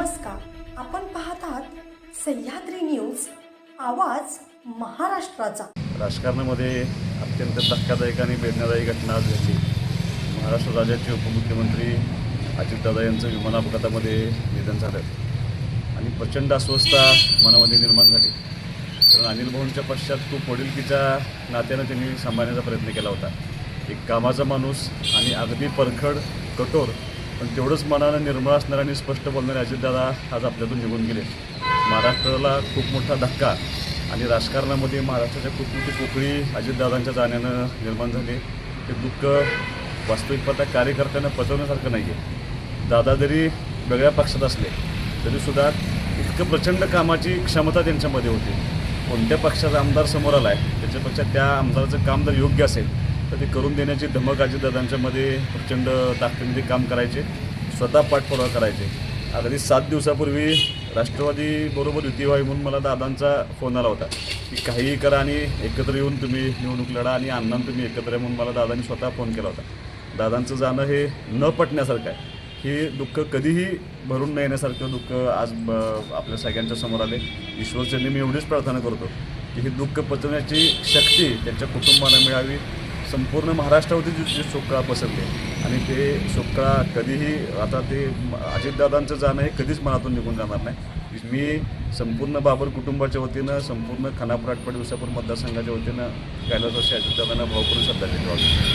नमस्कार. आपण पाहतात सह्याद्री न्यूज आवाज महाराष्ट्राचा. राजकारणामध्ये अत्यंत धक्कादायक आणि वेदनादायी घटना आज घडली. महाराष्ट्र राज्याचे उपमुख्यमंत्री अजितदादा यांचं विमान अपघातामध्ये निधन झालं आणि प्रचंड अस्वस्थता मनामध्ये निर्माण झाली. कारण अनिल भाऊंच्या पश्चात खूप वडिलकीच्या नात्यानं त्यांनी सांभाळण्याचा प्रयत्न केला होता. एक कामाचा माणूस आणि अगदी परखड कठोर पण तेवढंच मनानं निर्मळ असणारे आणि स्पष्ट बोलणारे अजितदादा आज आपल्यातून निघून गेले. महाराष्ट्राला खूप मोठा धक्का आणि राजकारणामध्ये महाराष्ट्राच्या खूप मोठी पोकळी अजितदादांच्या जाण्यानं निर्माण झाली. ते दुःख वास्तविक पाहता कार्यकर्त्यांना पचवण्यासारखं नाही आहे दादा जरी वेगळ्या पक्षात असले तरीसुद्धा इतकं प्रचंड कामाची क्षमता त्यांच्यामध्ये होती. कोणत्या पक्षाचा आमदार समोर आला आहे त्याच्यापेक्षा त्या आमदाराचं काम जर योग्य असेल तर ते करून देण्याची धमक अजितदादांच्यामध्ये प्रचंड ताकदीमध्ये काम करायचे स्वतः पाठपुरावा करायचे. अगदी सात दिवसापूर्वी राष्ट्रवादी बरोबर युती व्हावी म्हणून मला दादांचा फोन आला होता की काहीही करा आणि एकत्र येऊन तुम्ही निवडणूक लढा आणि अण्णा तुम्ही एकत्र म्हणून मला दादांनी स्वतः फोन केला होता. दादांचं जाणं हे न पटण्यासारखं आहे. हे दुःख कधीही भरून न येण्यासारखं दुःख आज ब- आपल्या सगळ्यांच्या समोर आले. ईश्वरचरणी मी एवढीच प्रार्थना करतो की हे दुःख पचवण्याची शक्ती त्यांच्या कुटुंबाला मिळावी. संपूर्ण महाराष्ट्रावरती जे जे शोककळा पसरते आणि ते शोककळा कधीही आता ते अजितदादांचं जाणं हे कधीच मनातून निघून जाणार नाही. मी संपूर्ण बाबर कुटुंबाच्या वतीनं संपूर्ण खानापूर आटपाडी विसापूर मतदारसंघाच्या वतीनं कैलासवासी अजितदादांना भावपूर्ण श्रद्धांजली वाटतो